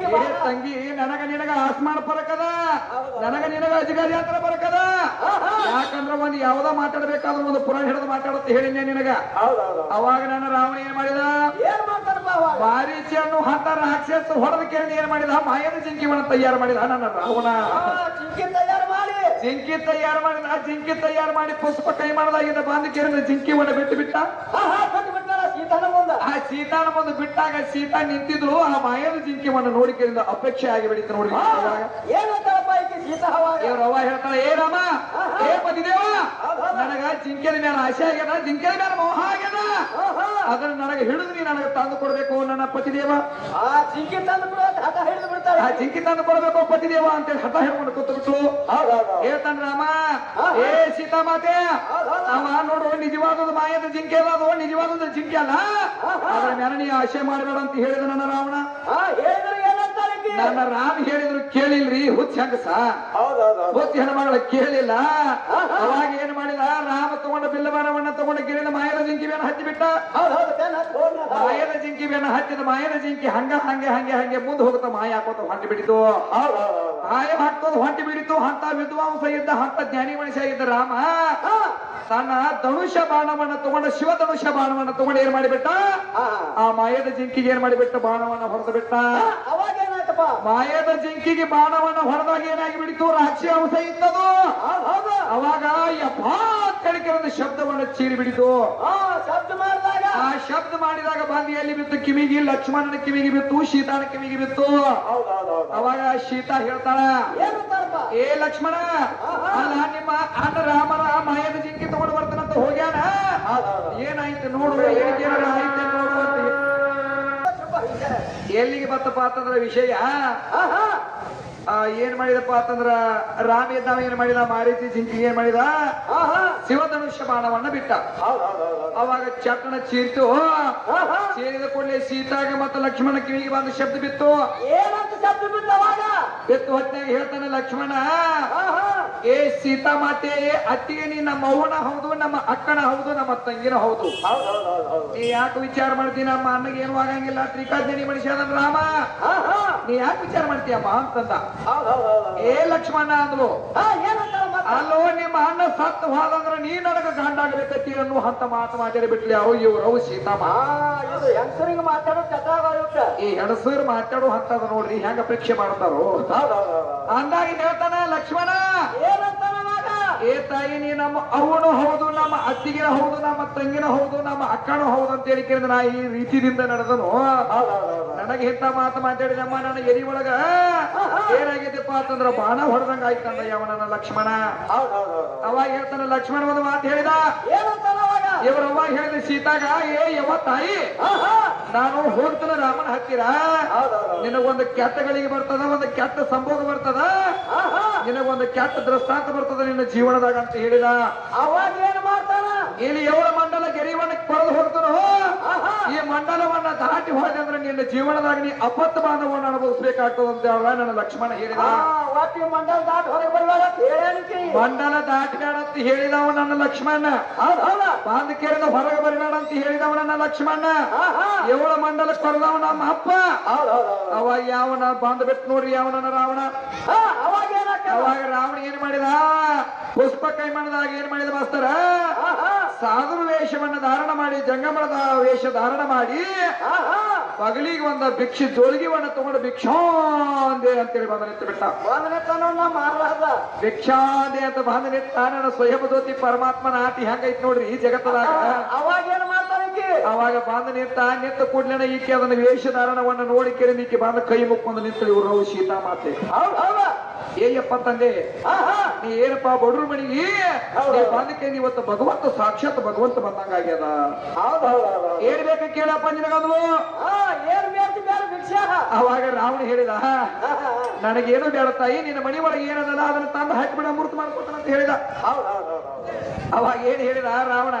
ಏ ತಂಗಿ ನನಗ ನಿನಗ ಆಸ್ಮಾನ ಬರಕದ? ನನಗ ನಿನಗ ಅಧಿಕಾರಿ ಹತ್ರ ಬರಕದ? ಯಾಕಂದ್ರ ಒಂದ್ ಯಾವ್ದ ಮಾತಾಡ್ಬೇಕಾದ್ರೂ ಒಂದು ಪುರಾಣ ಹಿಡಿದು ಮಾತಾಡುತ್ತೆ ಹೇಳಿದ್ನೆ ನಿನಗ. ಅವಾಗ ನನ್ನ ರಾವಣ ಏನ್ ಮಾಡಿದ? ಮಾರೀಚಿಯನ್ನು ಹಂತ ರಾಕ್ಷಸ ಹೊಡೆದ ಕೇಳಿ ಏನ್ ಮಾಡಿದ? ಮಾಯದ ಜಿಂಕಿವನ್ನ ತಯಾರು ಮಾಡಿದ ನನ್ನ ರಾವಣ. ಜಿಂಕಿ ತಯಾರು ಮಾಡಿದ ಜಿಂಕಿ ತಯಾರು ಮಾಡಿ ಪುಷ್ಪ ಕೈ ಮಾಡಿದಾಗಿಂದ ಬಾಂಧ ಕೇಳಿದ ಜಿಂಕಿವನ್ನ ಬಿಟ್ಟು ಬಿಟ್ಟ ಹಾ ಹಾ ಬಿಟ್ಟು ಬಿಟ್ಟಾರ ಸೀತನ ಮುಂದ ಆ ಸೀತಾನ ಬಂದು ಬಿಟ್ಟಾಗ ಸೀತಾ ನಿಂತಿದ್ಲು. ಆ ಮಾಯದ ಜಿಂಕೆವನ್ನು ನೋಡಿ ಕೇಳಿದ ಅಪೇಕ್ಷೆ ಆಗಿಬಿಡಿತು ನೋಡಿ ಆ, ಸೀತಾ ಹೇಳ್ತಾಳೆ ಏ ರಾಮ ಏ ಪತಿದೇವ ನನಗ ಜಿಂಕೆನ ಮೇಲೆ ಆಸೆ ಆಗ್ಯದ ಜಿಂಕೆನ ಮೇಲೆ ಮೋಹ ಆಗ್ಯದ. ಅದನ್ನ ನನಗೆ ಹಿಡಿದು ನೀ ನನಗೆ ತಂದು ಕೊಡ್ಬೇಕು ನನ್ನ ಪತಿದೇವ. ಆ ಜಿಂಕೆ ತಂದು ಅಂತ ಹಠ ಹಿಡಿದು ಬಿಡ್ತಾರೆ ಆ ಜಿಂಕೆ ತಂದು ಕೊಡ್ಬೇಕು ಪತಿದೇವ ಅಂತೇಳಿ ಹಠ ಹಿಡ್ಕೊಂಡು ಕೂತು ಬಿಟ್ಲು. ಹೇಳ್ತಾನ ರಾಮ ಏ ಸೀತಾಮಾತೆ ಅವ ನೋಡು ನಿಜವಾದದ ಮಾಯದ ಜಿಂಕೆ ಅದ ಅದು ನಿಜವಾದದ ಜಿಂಕೆ ಅಲ್ಲ. ಅದರ ಮೇಲೆ ನೀ ಆಶೆ ಮಾಡಬೇಡ ಅಂತ ಹೇಳಿದ ನನ್ನ ರಾವಣ. ಹೇಳಿದ್ರು ನನ್ನ ರಾಮ ಹೇಳಿದ್ರು ಕೇಳಿಲ್ರಿ ಹುಚ್ಚ ಹೆಂಗಸ? ಹುಚ್ಚ ಹೆಣ್ಮಗಳ ಕೇಳಿಲ್ಲ. ಅವಾಗ ಏನ್ ಮಾಡಿದ? ತಗೊಂಡ ಮಾಯದ ಜಿಂಕಿ ಬೇನ ಹತ್ತಿ ಬಿಟ್ಟ? ಮಾಯನ ಜಿಂಕಿ ಬೇನ ಹಚ್ಚಿದ ಮಾಯದ ಜಿಂಕಿ ಹಂಗ ಹಂಗೆ ಹಂಗೆ ಹಂಗೆ ಮುಂದೆ ಹೋಗುತ್ತ ಮಾಯ ಹಾಕೋತ ಹೊಂಟಿ ಬಿಡಿತು ಮಾಯ ಹಾಕೋದು ಹೊಂಟಿ ಬಿಡಿತು ಹಂತ ವಿದ್ವಾಂಸ ಇದ್ದ ಹಂತ ಜ್ಞಾನಿ ಮನುಷ್ಯ ಇದ್ದ ರಾಮ. ತನ್ನ ಧನುಷ ಬಾಣವನ್ನ ತಗೊಂಡ ಶಿವ ಧನುಷ ಬಾಣವನ್ನ ತಗೊಂಡು ಏನ್ ಮಾಡಿಬಿಟ್ಟ? ಆ ಮಾಯದ ಜಿಂಕಿಗೆ ಏನ್ ಮಾಡಿಬಿಟ್ಟ? ಬಾಣವನ್ನ ಹೊಡೆದು ಬಿಟ್ಟ. ಮಾಯದ ಜಿಂಕಿಗೆ ಬಾಣವನ್ನ ಹೊಡೆದಾಗ ಏನಾಗಿ ಬಿಡಿತು ರಾಕ್ಷಿ ಅಂಶ ಇದ್ದದು. ಅವಾಗ ಯಪ್ಪಾ ಕಡಿಕೆರದ ಶಬ್ದವನ್ನ ಚೀರಿ ಬಿಡಿತು ಆ ಶಬ್ದ ಮಾಡಿದಾಗ? ಆ ಶಬ್ದ ಮಾಡಿದಾಗ ಬಾಂದಿಯಲ್ಲಿ ಬಿತ್ತು? ಕಿವಿಗೆ ಲಕ್ಷ್ಮಣನ ಕಿವಿಗೆ ಬಿತ್ತು. ಸೀತಾನ ಕಿವಿಗೆ ಬಿತ್ತು. ಅವಾಗ ಸೀತಾ ಹೇಳ್ತಾಳ ಏ ಲಕ್ಷ್ಮಣ ಅಲ್ಲ ನಿಮ್ಮ ಅಣ್ಣ ರಾಮನ ಮಾಯದ ಜಿಂಕಿ ತಗೊಂಡು ಬರ್ತಾನಂತ ಹೋಗ್ಯಾನ? ಏನಾಯ್ತು? ನೋಡು ಏನಾರ ಆಯ್ತು ನೋಡು ಎಲ್ಲಿಗೆ ಬತ್ತಪ್ಪ ಅಂತಂದ್ರೆ ವಿಷಯ? ಏನ್ ಮಾಡಿದಪ್ಪ ಅಂತಂದ್ರ ರಾಮ ಇದ್ದಾವ ಏನ್ ಮಾಡಿದ? ಮಾರೀತಿ ಜಿಂಕಿ ಏನ್ ಮಾಡಿದ? ಶಿವಧನುಷ್ಯ ಬಾಣವನ್ನ ಬಿಟ್ಟ. ಅವಾಗ ಚಟ್ಟಣ ಚೀರ್ತು. ಸೇರಿದ ಕೂಡಲೇ ಸೀತಾಗ ಮತ್ತು ಲಕ್ಷ್ಮಣ ಕಿವಿಗೆ ಬಂದ ಶಬ್ದ ಬಿತ್ತು. ಏನಂತ ಶಬ್ದ ಬಿದ್ದವಾಗ ಎತ್ತು ಬಿತ್ತು ಹೇಳ್ತಾನೆ ಲಕ್ಷ್ಮಣ. ಏ ಸೀತಾ ಮಾತೆ ಅತ್ತಿಗೆ ನಿನ್ನ ನಮ್ಮ ಹೌದು ನಮ್ಮ ಅಕ್ಕನ ಹೌದು ನಮ್ಮ ತಂಗಿನ ಹೌದು. ನೀ ಯಾಕೆ ವಿಚಾರ ಮಾಡ್ತೀನಿ? ನಮ್ಮ ಅಣ್ಣಗೆ ಏನು ಆಗಂಗಿಲ್ಲ. ತ್ರಿಕಾಜ್ಞಾನಿ ಮನುಷ್ಯ ಅದನ್ ರಾಮ. ನೀ ಯಾಕೆ ವಿಚಾರ ಮಾಡ್ತೀಯಮ್ಮ ಅಂತಂದ. ಏ ಲಕ್ಷ್ಮಣ ಅಂದ್ರು ಅಲ್ಲೋ ನಿಮ್ಮ ಅಣ್ಣ ಸತ್ತು ಹೋದಂದ್ರ ನೀ ನನಗ ಗಂಡಾಗಬೇಕತ್ತಿ ಅನ್ನೋ ಹಂತ ಮಾತು ಮಾತಾಡಿ ಬಿಟ್ಲಿ ಅವು ಇವ್ರು ಅವು ಸೀತಾಮ ಇದು ಹೆಂಗಸರಿಗೆ ಮಾತಾಡೋ ಚಟಾಗ ಈ ಹೆಣಸರು ಮಾತಾಡೋ ಹಂತದ ನೋಡ್ರಿ ಹೆಂಗ ಅಪೇಕ್ಷೆ ಮಾಡ್ತಾರೋ? ಅಂದಾಗಿ ಹೇಳ್ತಾನ ಲಕ್ಷ್ಮಣ. ಏನಂತಾನ ಏ ತಾಯಿ ನೀ ನಮ್ಮ ಅವನು ಹೌದು ನಮ್ಮ ಅತ್ತಿಗಿನ ಹೌದು ನಮ್ಮ ತಂಗಿನ ಹೌದು ನಮ್ಮ ಅಕ್ಕನೂ ಹೌದು ಅಂತ ಹೇಳಿ ಕೇಳಿದ್ರೆ ನಾ ಈ ರೀತಿಯಿಂದ ನಡೆದನು. ನನಗೆ ಇಂತ ಮಾತು ಮಾತಾಡಿದಮ್ಮ ನನ್ನ ಎರಿ ಒಳಗ. ಏನಾಗಿದ್ದಪ್ಪ ಅಂತಂದ್ರ ಬಾಣ ಹೊಡೆದಂಗ ಆಯ್ತಂದ ಯಾವನ ಲಕ್ಷ್ಮಣ. ಅವಾಗ ಹೇಳ್ತಾನೆ ಲಕ್ಷ್ಮಣ ಒಂದು ಮಾತು ಹೇಳಿದ? ಏನಂತಾನ ಅವಾಗ? ಇವ್ರ ಅವಾಗ ಹೇಳಿದ ಸೀತಾಗ ಏ ಯವ ತಾಯಿ ನಾನು ಹೋಗ್ತಾನೆ ರಾಮನ ಹತ್ತಿರ. ನಿನಗೊಂದು ಕೆಟ್ಟಗಳಿಗೆ ಬರ್ತದ ಒಂದು ಕೆಟ್ಟ ಸಂಭೋಗ ಬರ್ತದ? ನಿನಗೊಂದು ಕೆಟ್ಟ ದೃಷ್ಟಾಂತ ಬರ್ತದ ನಿನ್ನ ಜೀವನದಾಗ? ಅಂತ ಹೇಳಿದ. ಅವಾಗ ಇಲ್ಲಿ ಎವಳ ಮಂಡಲ ಗೆರಿವನ್ನ ಕೊರದು ಹೋಗ್ತಾನೋ? ಈ ಮಂಡಲವನ್ನ ದಾಟಿ ಹೋದೆ ಅಂದ್ರೆ ನಿನ್ನ ಜೀವನದಾಗ ನೀ ಅಪತ್ ಬಾಂಧವನ್ನ ಅನುಭವಿಸ್ಬೇಕಾಗ್ತದ ಅಂತ ಹೇಳ ನನ್ನ ಲಕ್ಷ್ಮಣ ಹೇಳಿದ? ಮಂಡಲ ದಾಟಿ ಹೊರಗೆ ಬರಬೇಡ ಮಂಡಲ ದಾಟಬೇಡ ಅಂತ ಹೇಳಿದವ ನನ್ನ ಲಕ್ಷ್ಮಣ. ಬಾಂಧ ಕೇಳಿದ ಹೊರಗೆ ಬರಬೇಡ ಅಂತ ಹೇಳಿದವ ನನ್ನ ಲಕ್ಷ್ಮಣ. ಎವಳ ಮಂಡಲ ಕೊರದವ ನಮ್ಮ ಅಪ್ಪ. ಅವ ಯಾವನ ಬಾಂಧ ಬಿಟ್ಟು ನೋಡ್ರಿ ಯಾವನ ರಾವಣ. ಅವಾಗ ರಾವಣ ಏನ್ ಮಾಡಿದ? ಪುಷ್ಪ ಕೈ ಮಾಡಿದಾಗ ಏನ್ ಮಾಡಿದ ಮಾಸ್ತರ? ಸಾಧು ವೇಷವನ್ನು ಧಾರಣ ಮಾಡಿ ಜಂಗಮರದ ವೇಷ ಧಾರಣ ಮಾಡಿ ಪಗಲಿಗೆ ಒಂದ ಭಿಕ್ಷೆ ಜೋಳಿಗೆವನ್ನ ತಗೊಂಡು ಭಿಕ್ಷಾಂದೆ ಅಂತೇಳಿ ಬಂದ ನಿಂತು ಬಿಟ್ಟ. ಒಂದನೇ ತನ ನಾ ಮಾರ್ಲಾರ್ದ ಭಿಕ್ಷಾಂದೆ ಅಂತ ಬಂದ ನಿಂತ ನನ್ನ ಸ್ವಯಂ ಜ್ಯೋತಿ ಪರಮಾತ್ಮನ ಆಟಿ ಹೆಂಗೈತ್ ನೋಡ್ರಿ ಈ ಜಗತ್ತದಾಗ. ಅವಾಗ ಏನ್ ಮಾಡ್ತಾನೆ ಅವಾಗ ಬಂದ ನಿಂತ ನಿಂತ ಕೂಡ್ಲೇನ ಈಕೆ ಅದನ್ನ ವೇಷಧಾರಣವನ್ನ ನೋಡಿ ಕೇಳಿ ಈಕೆ ಬಂದ ಕೈ ಮುಕ್ಕೊಂಡು ನಿಂತಳು ಇವ್ರು ಸೀತಾ ಮಾತೆ. ಹೌದ್ ಹೌದ. ಏಯಪ್ಪ ತಂದೆ. ಹಾ ಹಾ ನೀ ಏನಪ್ಪ ಬಡ್ರ ಮನಿಗೆ ಬಂದಕ್ಕೆ ಇವತ್ತು ಭಗವಂತ ಸಾಕ್ಷಾತ್ ಭಗವಂತ ಬಂದಂಗ ಆಗ್ಯದ. ಏನ್ ಬೇಕು ಕೇಳಪ್ಪ ನಿನಗದು? ಅವಾಗ ರಾವಣ ಹೇಳಿದ. ನನಗೇನು ಬೇಡ ತಾಯಿ ನಿನ್ನ ಮನಿ ಒಳಗೆ ಏನದಲ್ಲ ಅದನ್ನ ತಂದು ಹಾಕಿಬಿಡ ಅಮೃತ ಮಾಡ್ಕೊತಾನ ಅಂತ ಹೇಳಿದ. ಅವಾಗ ಏನ್ ಹೇಳಿದ ರಾವಣ?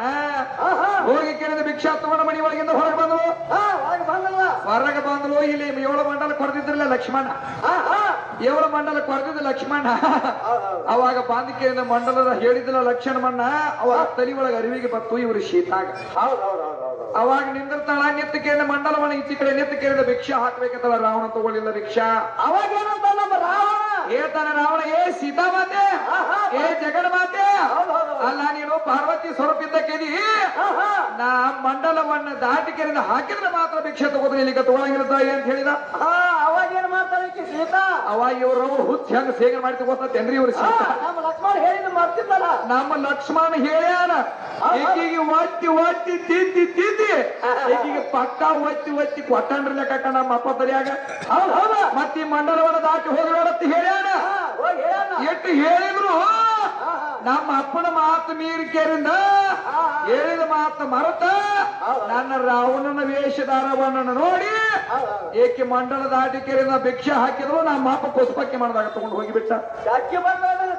ಹೋಗಿ ಕೇಳಿದ ಭಿಕ್ಷಾ ತಗೊಂಡ ಮನಿ ಒಳಗಿಂದ ಹೊರಗೆ ಬಂದವು ಹಾ ಒಳಗೆ ಬಂದಲ್ಲ ಹೊರಗೆ ಬಂದ್ಲು ಇಲ್ಲಿ ಏಳು ಮಂಡಲ ಕೊಡ್ತಿದ್ರಲ್ಲ ಲಕ್ಷ್ಮಣ. ಏಳು ಮಂಡಲ ಕೊರೆದಿದ್ದ ಲಕ್ಷ್ಮಣ ಅವಾಗ ಬಾಂಧಿಕೆಯಿಂದ ಮಂಡಲದ ಹೇಳಿದಿಲ್ಲ ಲಕ್ಷ್ಮಣ ಅವ ತಲಿ ಒಳಗ ಅರಿವಿಗೆ ಬತ್ತು ಇವರು ಶೀತಾಗ. ಅವಾಗ ನಿಂದಿರ್ತಾಳ, ನೆತ್ತ ಕೇಳಿದ ಮಂಡಲವನ್ನ ಇತ್ತಿ ಕಡೆ, ನೆತ್ತ ಕೇಳಿದ ಭಿಕ್ಷಾ ಹಾಕ್ಬೇಕಂತಲ್ಲ ರಾವಣ ತಗೊಳ್ಳಿಲ್ಲ ಭಿಕ್ಷಾ. ಅವಾಗ ಏನಂತ ನಮ್ಮ ರಾವಣ ಹೇಳ್ತಾನೆ ರಾವಣ ಏ ಸೀತಾ ಮಾತೆ. ಏ ಜಗನ್ ಮಾತೆ. ಅಲ್ಲ ನೀನು ಪಾರ್ವತಿ ಸ್ವರೂಪ ಇದ್ದಕ್ಕಿದಿ ಹಾ ನಾ ಮಂಡಲವನ್ನ ದಾಟಿಕೆರಿಂದ ಹಾಕಿದ್ರೆ ಮಾತ್ರ ಭಿಕ್ಷೆ ತಗೋದ್ರೆ ಇಲ್ಲಿಗೆ ತಗೊಳಂಗಿಲ್ಲ ತಾಯಿ ಅಂತ ಹೇಳಿದ. ಅವಾಗ ಏನ್ ಮಾಡ್ತಾಳೆ ಸೀತಾ? ಅವಾಗ ಇವರು ಹುಚ್ಚ ಹೆಂಗ ಮಾಡಿ ತಗೋತೇನ್ರಿ ಇವ್ರು ನಮ್ಮ ಲಕ್ಷ್ಮಣ ಹೇಳಿದ್ ಮರ್ತಿದ್ದಲ್ಲ? ನಮ್ಮ ಲಕ್ಷ್ಮಣ ಹೇಳ್ಯಾನ ಈಕಿಗೆ ಒತ್ತಿ ಒತ್ತಿ ತಿದ್ದಿ ತಿದ್ದಿ ಈಕಿಗೆ ಪಕ್ಕ ಒತ್ತಿ ಒತ್ತಿ ಕೊಟ್ಟನ್ರಿ ಲೆಕ್ಕ ನಮ್ಮ ಅಪ್ಪ ಸರಿಯಾಗ ಹೌದ್ ಹೌದ. ಮತ್ತಿ ಮಂಡಲವನ್ನ ದಾಟಿ ಹೋಗ್ಬೇಡತ್ತ ಹೇಳ್ಯಾನ. ಹೇಳಣ್ಣ ಎಷ್ಟು ಹೇಳಿದ್ರು. ನಮ್ಮ ಅಪ್ಪನ ಮಾತು ಮೀರಿಕೆರಿಂದ ಹೇಳಿದ ಮಾತು ಮರತ ನನ್ನ ರಾವಣನ ವೇಷಧಾರವನ್ನ ನೋಡಿ ಏಕೆ ಮಂಡಲ ದಾಟಿಕೆರಿಂದ ಭಿಕ್ಷೆ ಹಾಕಿದ್ರು? ನಮ್ಮ ಅಪ್ಪ ಪುಷ್ಪಕ್ಕೆ ಮಾಡಿದಾಗ ತಗೊಂಡು ಹೋಗಿಬಿಟ್ಟ.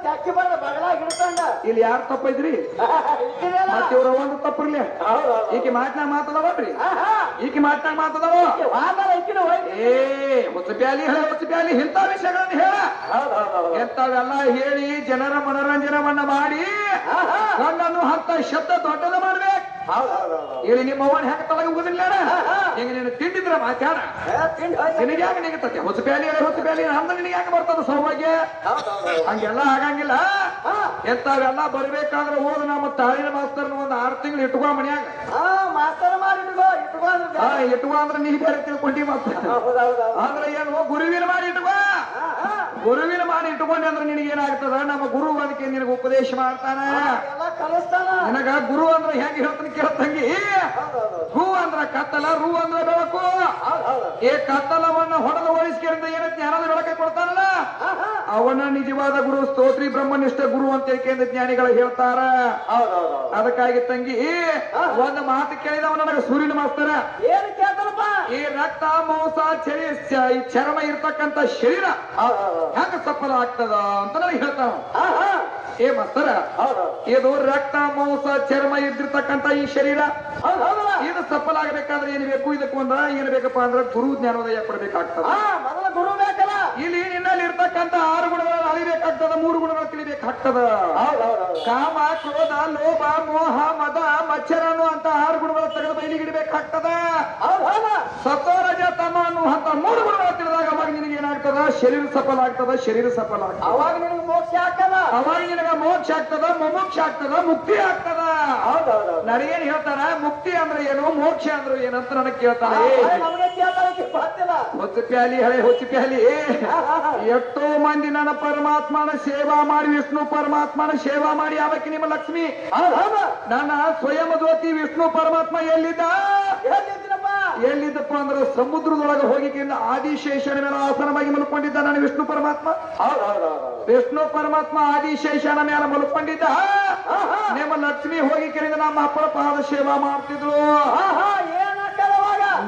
ಚಕ್ಕಿ ಬಂದ ಬಗಲಾಗ ಹಿಡ್ಕೊಂಡ ಇಲ್ಲಿ ಯಾರು ತಪ್ಪಿದ್ರಿ? ಮತ್ತೆ ಇವ್ರ ಒಂದು ತಪ್ಪಿರ್ಲಿ. ಈಕೆ ಮಾತನಾಗ ಮಾತದವಲ್ರಿ ಆಹಾ. ಈಕೆ ಮಾತನಾಗ ಮಾತದವ ಈ ವಾದನ ಹೋಯ್ತು. ಏ ಹೊಸ ಬ್ಯಾಲಿ ಹೇಳ ಹೊಸ ಬ್ಯಾಲಿ ಇಂಥ ವಿಷಯಗಳನ್ನು ಹೇಳ. ಎಂತವೆಲ್ಲ ಹೇಳಿ ಜನರ ಮನೋರಂಜನವನ್ನ ಮಾಡಿ ಆಹಾ. ಗಂಡನ್ನು ಹತ್ತ ಶಬ್ದ ದೊಡ್ಡದ ಮಾಡ್ಬೇಕು ಹೇಳಿ ನಿಮ್ಮ ಅವನ್ ಹೆಂಗ ತಲಗ ಹೋಗುದಿಲ್ಲ ಆಹಾ. ನೀನು ತಿಂಡಿದ್ರ ಮಾತಾಡ. ನಿನಗೆ ಯಾಕೆ ನಿಗತತೆ ಹೊಸ ಬ್ಯಾಲಿ ಹೊಸ ಬ್ಯಾಲಿ ಅಂದ ನಿನಗೆ ಯಾಕೆ ಬರ್ತದ ಸೌಭಾಗ್ಯ. ಹಂಗೆಲ್ಲ ಆಗಂಗಿಲ್ಲ ಎಂತಾವೆಲ್ಲ ಬರ್ಬೇಕಾದ್ರೆ ಹೋದ ನಮ್ಮ ತಾಳಿನ ಮಾಸ್ತರ್ನ ಒಂದ್ ಆರು ತಿಂಗಳು ಇಟ್ಕೋ ಮನ್ಯಾಗ ಮಾಸ್ತರ ಮಾಡಿ ಇಟ್ಕೋ ಅಂದ್ರೆ ನೀ ಬೇರೆ ತಿಳ್ಕೊಂಡಿ ಮಾಸ್ತರ್. ಅಂದ್ರೆ ಏನು ಗುರುವಿನ ಮಾಡಿ ಇಟ್ಕೋ. ಗುರುವಿನ ಮಾಡಿ ಇಟ್ಟುಕೊಂಡೆ ಅಂದ್ರೆ ನಿನಗೆ ಏನಾಗ್ತದ? ನಮ್ಮ ಗುರು ಅದಕ್ಕೆ ನಿನಗೆ ಉಪದೇಶ ಮಾಡ್ತಾನ. ನಿನಗ ಗುರು ಅಂದ್ರೆ ಹೆಂಗೆ ಹೇಳ್ತಾನೆ ಕೇಳ್ತಂಗಿ. ಹೂ ಅಂದ್ರ ಕತ್ತಲ ರೂ ಅಂದ್ರ ಬೆಳಕು. ಏ ಕತ್ತಲವನ್ನ ಹೊಡೆದು ಓಡಿಸ್ಕೆರಿಂದ ಏನ ಜ್ಞಾನದ ಬೆಳಕ ಕೊಡ್ತಾನಲ್ಲ. ಅವನ ನಿಜವಾದ ಗುರು ಸ್ತೋತ್ರಿ ಬ್ರಹ್ಮನಿಷ್ಠ ಗುರು ಅಂತ ಜ್ಞಾನಿಗಳು ಹೇಳ್ತಾರ. ಅದಕ್ಕಾಗಿ ತಂಗಿ ಒಂದು ಮಾತು ಕೇಳಿದವ ನನಗ ಸೂರ್ಯನ ಮಾಸ್ತರ ಏನ್ ಕೇಳ್ತಾನಪ್ಪ ಈ ರಕ್ತ ಮಾಂಸ ಚಳಿ ಈ ಚರ್ಮ ಇರ್ತಕ್ಕಂತ ಶರೀರ. ಹೆಂಗ ಸಫಲ ಆಗ್ತದ ಅಂತ ನನಗೆ ಹೇಳ್ತಾವ. ಏ ಮಾಸ್ತರ. ಇದು ರಕ್ತ ಮಾಂಸ ಚರ್ಮ ಇದ್ದಿರ್ತಕ್ಕಂತ ಈ ಶರೀರ? ಇದು ಸಫಲ ಆಗ್ಬೇಕಾದ್ರೆ ಏನ್ ಬೇಕು ಇದಕ್ಕೆ ಅಂದ್ರ ಏನ್ ಬೇಕಪ್ಪ ಅಂದ್ರೆ ಗುರು ಜ್ಞಾನೋದಯ ಪಡ್ಬೇಕಾಗ್ತದ ಇಲ್ಲಿ ನಿನ್ನಲ್ಲಿ ಇರ್ತಕ್ಕಂತ ಆರು ಗುಣಗಳನ್ನು ಅಳಿಬೇಕಾಗ್ತದ ಮೂರು ಗುಣಗಳು ತಿಳಿಬೇಕಾಗ್ತದ. ಕಾಮ ಕ್ರೋಧ ಲೋಭ ಮೋಹ ಮದ ಮಚ್ಚರನು ಅಂತ ಆರು ಗುಣಗಳು ತೆಗೆದು ಬಯಲಿಗಿಡಬೇಕಾಗ್ತದ ಹೌದ್ ಸತೋ ಸತ್ವರಜ ತಮ ಅನ್ನುವಂತ ಮೂರು ಗುಣಗಳು ತಿಳಿದಾಗ ಅವಾಗ ನಿನಗೆ ಏನಾಗ್ತದ? ಶರೀರ ಸಫಲ ಆಗ್ತದ ಶರೀರ ಸಫಲ ಆಗ್ತದ. ಅವಾಗ ನಿನಗೆ ಮೋಕ್ಷ ಆಗ್ತದ. ಅವಾಗ ನಿನಗ ಮೋಕ್ಷ ಆಗ್ತದ ಮುಮೋಕ್ಷ ಆಗ್ತದ ಮುಕ್ತಿ ಆಗ್ತದ. ನನಗೇನ್ ಹೇಳ್ತಾರ? ಮುಕ್ತಿ ಅಂದ್ರೆ ಏನು ಮೋಕ್ಷ ಅಂದ್ರೆ ಏನಂತ ನನಗೆ ಕೇಳ್ತಾರೆ ಕೇಳ್ತಾನೆ ಹೊತ್ತು ಪ್ಯಾಲಿ ಹಳೆ ಹೊತ್ತು ಪ್ಯಾಲಿ. ಎಷ್ಟೋ ಮಂದಿ ನನ್ನ ಪರಮಾತ್ಮನ ಸೇವಾ ಮಾಡಿ ವಿಷ್ಣು ಪರಮಾತ್ಮನ ಸೇವಾ ಮಾಡಿ ಯಾವಕ್ಕೆ ನಿಮ್ಮ ಲಕ್ಷ್ಮಿ? ನನ್ನ ಸ್ವಯಂ ಜ್ಯೋತಿ ವಿಷ್ಣು ಪರಮಾತ್ಮ ಎಲ್ಲಿದ್ದ. ಎಲ್ಲಿದ್ದಪ್ಪ ಅಂದ್ರೆ ಸಮುದ್ರದೊಳಗೆ ಹೋಗಿಕೆಯಿಂದ ಆದಿಶೇಷನ ಮೇಲೆ ಆಸನವಾಗಿ ಮಲ್ಕೊಂಡಿದ್ದ ನಾನು ವಿಷ್ಣು ಪರಮಾತ್ಮ. ವಿಷ್ಣು ಪರಮಾತ್ಮ ಆದಿಶೇಷನ ಮೇಲೆ ಮಲ್ಕೊಂಡಿದ್ದ. ನಿಮ್ಮ ಲಕ್ಷ್ಮಿ ಹೋಗಿ ನಮ್ಮ ಅಪ್ಪರ ಪಾದ ಸೇವಾ ಮಾಡ್ತಿದ್ರು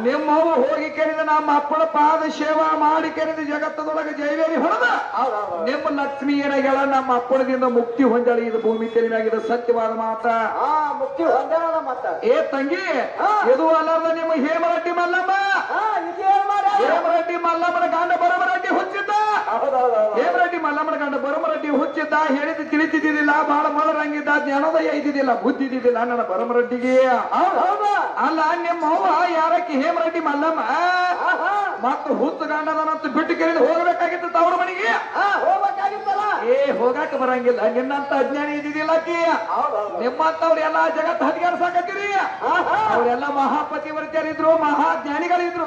ಏನಾಗ್ತದೆ ಹೋಗಿ ಕೆರೆದ ನಮ್ಮ ಅಪ್ಪಳ ಪಾದ ಸೇವಾ ಮಾಡಿ ಕೆರೆದ ಜಗತ್ತದೊಳಗೆ ಜೈವೇರಿ ಹೊಡೆದ. ನಿಮ್ಮ ಲಕ್ಷ್ಮಿಯನ ಗೆಳ ನಮ್ಮ ಅಪ್ಪಳದಿಂದ ಮುಕ್ತಿ ಹೊಂದಳಿ ಇದು ಭೂಮಿ ತೆರಿನಾಗಿದೆ ಸತ್ಯವಾದ ಮಾತ. ಆ, ಮುಕ್ತಿ ಹೊಂದಳ ಮಾತ ಏ ತಂಗಿ ಇದು ಅಲ್ಲ ನಿಮ್ಮ ಹೇಮರಡ್ಡಿ ಮಲ್ಲಮ್ಮ? ಹೇಮರೆಡ್ಡಿ. ಮಲ್ಲಮ್ಮನ ಗಂಡ ಹುಚ್ಚಿದ್ದ ಹೌದ್ ಹೇಮರೆಡ್ಡಿ ಮಲ್ಲಮ್ಮನ ಕಂಡ ಬರಮರೆಡ್ಡಿ ಹುಚ್ಚಿದ್ದ ಹೇಳಿದ ತಿಳಿತಿದ್ದಿಲ್ಲ ಬಹಳ ಮಲರಂಗಿದ್ದ ಜ್ಞಾನೋದಯ ಇದ್ದಿದ್ದಿಲ್ಲ ಬುದ್ಧಿ ಇದ್ದಿದ್ದಿಲ್ಲ ನನ್ನ ಬರಮರೆಡ್ಡಿಗೆ? ಅಲ್ಲ ನಿಮ್ಮ ಅವ್ವ ಯಾರಕ್ಕೆ ಹೇಮರೆಡ್ಡಿ ಮಲ್ಲಮ್ಮ. ಮತ್ತು ಹುತ್ತು ಗಂಡದನಂತ ಬಿಟ್ಟು ಕೇಳಿದ ಹೋಗಬೇಕಾಗಿತ್ತು ತವರ ಮನೆಗೆ? ಹೋಗಾಕ ಬರಂಗಿಲ್ಲ ನಿನ್ನಂತ ಅಜ್ಞಾನಿ ಇದ್ದಿದ್ದಿಲ್ಲ ಹೌದ್. ನಿಮ್ಮಂತವ್ರೆಲ್ಲ ಜಗತ್ ಹದಿಗಾಡ್ಸಾಕತ್ತೀರಿ ಆಹಾ. ಅವರೆಲ್ಲ ಮಹಾಪತಿವರ್ತ್ಯರಿದ್ರು ಮಹಾಜ್ಞಾನಿಗಳಿದ್ರು.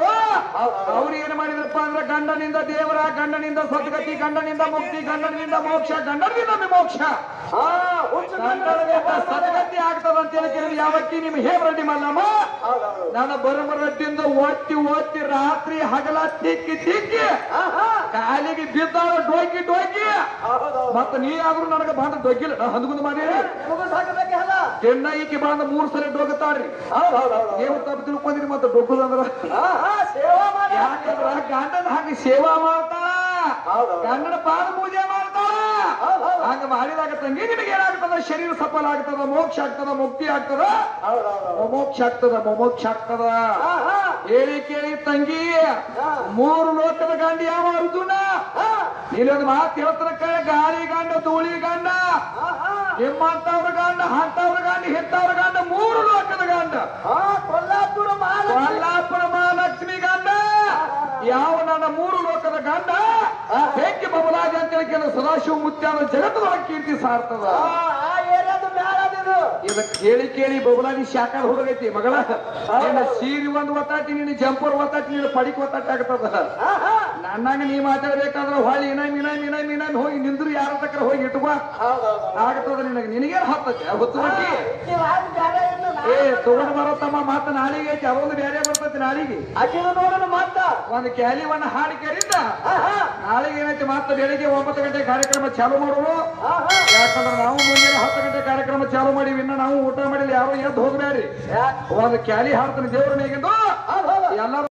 ಅವ್ರು ಏನ್ ಮಾಡಿದ್ರಪ್ಪ ಅಂದ್ರೆ ಗಂಡನಿಂದ ದೇವರ ಗಂಡನಿಂದ ಸದ್ಗತಿ ಗಂಡನಿಂದ ಮುಕ್ತಿ ಗಂಡನಿಂದ ಮೋಕ್ಷ ಗಂಡನಿಂದ ಮೋಕ್ಷ ಸದ್ಗತಿ ಆಗ್ತದ ಅಂತ ಹೇಳಿ ಕೇಳಿದ್ರೆ ಯಾವತ್ತಿ ನಿಮ್ ಹೇಮರೆಡ್ಡಿ ಮಲ್ಲಮ್ಮ ನಾನು ಬರಮರಡ್ಡಿಯಿಂದ. ಒತ್ತಿ ಓದ್ತಿ ರಾತ್ರಿ ಹಗಲ ತಿಕ್ಕಿ ತಿಕ್ಕಿ. ಕಾಲಿಗೆ ಬಿದ್ದಾಗ ಡೋಕಿ ಡೋಕಿ ಮತ್ತೆ ನೀ ಆದ್ರೂ ನನಗ ಬಂದ ಡೊಗ್ಗಿಲ್ಲ ನಾ ಹಂದ್ಗುಂದ್ ಮಾಡಿ? ಕೆಣ್ಣ ಈಕಿ ಬಂದ ಮೂರ್ ಸಲ ಡೊಗ್ತಾಳ್ರಿ. ನೀವು ತಪ್ಪು ತಿಳ್ಕೊಂಡಿರಿ ಮತ್ತೆ ಡೊಗ್ಗುದಂದ್ರ ಯಾಕಂದ್ರ ಗಂಡನ ಹಾಗೆ ಸೇವಾ ಮಾಡ್ತಾ. ಗಂಡನ ಪಾದ ಪೂಜೆ ಮಾಡ್ತಾ. ಹಂಗ ಮಾಡಿದಾಗ ತಂಗಿ ನಿಮಗೆ ಏನಾಗ್ತದ ಶರೀರ ಸಫಲ ಆಗ್ತದ ಮೋಕ್ಷ ಆಗ್ತದ ಮುಕ್ತಿ ಆಗ್ತದ. ಮೋಕ್ಷ ಆಗ್ತದ ಮೋಕ್ಷ ಆಗ್ತದ. ಹೇಳಿ ಕೇಳಿ ತಂಗಿ ಮೂರು ಲೋಕದ ಗಂಡ ಯಾವ ಅರ್ಜುನ? ಇಲ್ಲೊಂದು ಮಾತು ಹೇಳ್ತಾರ ಗಾಳಿ ಗಂಡ ಧೂಳಿ ಗಂಡ. ನಿಮ್ಮಂತವ್ರ ಗಂಡ ಅಂತವ್ರ ಗಂಡ ಹೆತ್ತವ್ರ ಗಂಡ ಮೂರು ಲೋಕದ ಗಂಡ. ಆ, ಕೊಲ್ಲಾಪುರ. ಕೊಲ್ಲಾಪುರ ಮಹಾಲಕ್ಷ್ಮಿ ಗಂಡ. ಯಾವ ನನ್ನ ಮೂರು ಲೋಕದ ಗಂಡ? ಹೇಗೆ ಬಬಲಾಜಿ ಅಂತೇಳಿ ಸದಾಶಿವ ಮುತ್ಯಾನ ಅನ್ನೋ ಜಗತ್ತದೊಳಗೆ ಕೀರ್ತಿ ಸಾರ್ತದ ಆ ಆ ಏರಿಯಾದ ಮ್ಯಾಲ ಅದಿದು ಇದ ಕೇಳಿ ಕೇಳಿ ಬಬಲಾದಿ ಶಾಖ ಹೋಗೈತಿ ಮಗಳ. ನಿನ್ನ ಸೀರಿ ಒಂದು ಒತ್ತಾಟಿ ನಿನ್ನ ಜಂಪರ್ ಒತ್ತಾಟಿ ನಿನ್ನ ಪಡಿಕ್ ಒತ್ತಾಟ ಆಗ್ತದ. ನನ್ನಾಗ ನೀ ಮಾತಾಡ್ಬೇಕಾದ್ರೆ ಹೊಳಿ ಇನ ಮಿನ ಮಿನ ಮಿನ ಹೋಗಿ ನಿಂದ್ರು ಯಾರ ತಕ್ಕ ಹೋಗಿ ಇಟ್ಕೋ. ಆಗ್ತದ ನಿನಗೆ. ನಿನಗೇನ್ ಹತ್ತತ್ತೆ ಹೊತ್ತು ಏ ತಗೊಂಡ್ ಬರತ್ತಮ್ಮ ಮತ್ತ ನಾಳಿಗೆ ಐತಿ ಅದೊಂದು ಬೇರೆ ಬರ್ತೈತಿ ನಾಳಿಗೆ. ಅಕ್ಕಿದು ನೋಡೋಣ ಮತ್ತ ಒಂದು ಕ್ಯಾಲಿವನ್ನ ಹಾಡಿ ಕೇಳಿದ್ದ ಹಾ ಹಾ ನಾಳೆಗೆ ಏನೈತಿ ಮತ್ತೆ ಬೆಳಿಗ್ಗೆ ಒಂಬತ್ತು ಗಂಟೆ ಕಾರ್ಯಕ್ರಮ ಚಾಲು ಹಾ ಯಾಕಂದ್ರೆ ನಾವು ಮುಂದಿನ ಹತ್ತು ಗಂಟೆ ಕಾರ್ಯಕ್ರಮ ಚಾಲು ಮಾಡಿ ಇನ್ನ ನಾವು ಊಟ ಮಾಡಿಲ್ಲ ಯಾರು ಎದ್ದು ಹೋಗ್ಬೇಡ್ರಿ? ಒಂದು ಕ್ಯಾಲಿ ಹಾಡ್ತಾನೆ ದೇವ್ರ ಮೇಗಿಂದು ಎಲ್ಲರೂ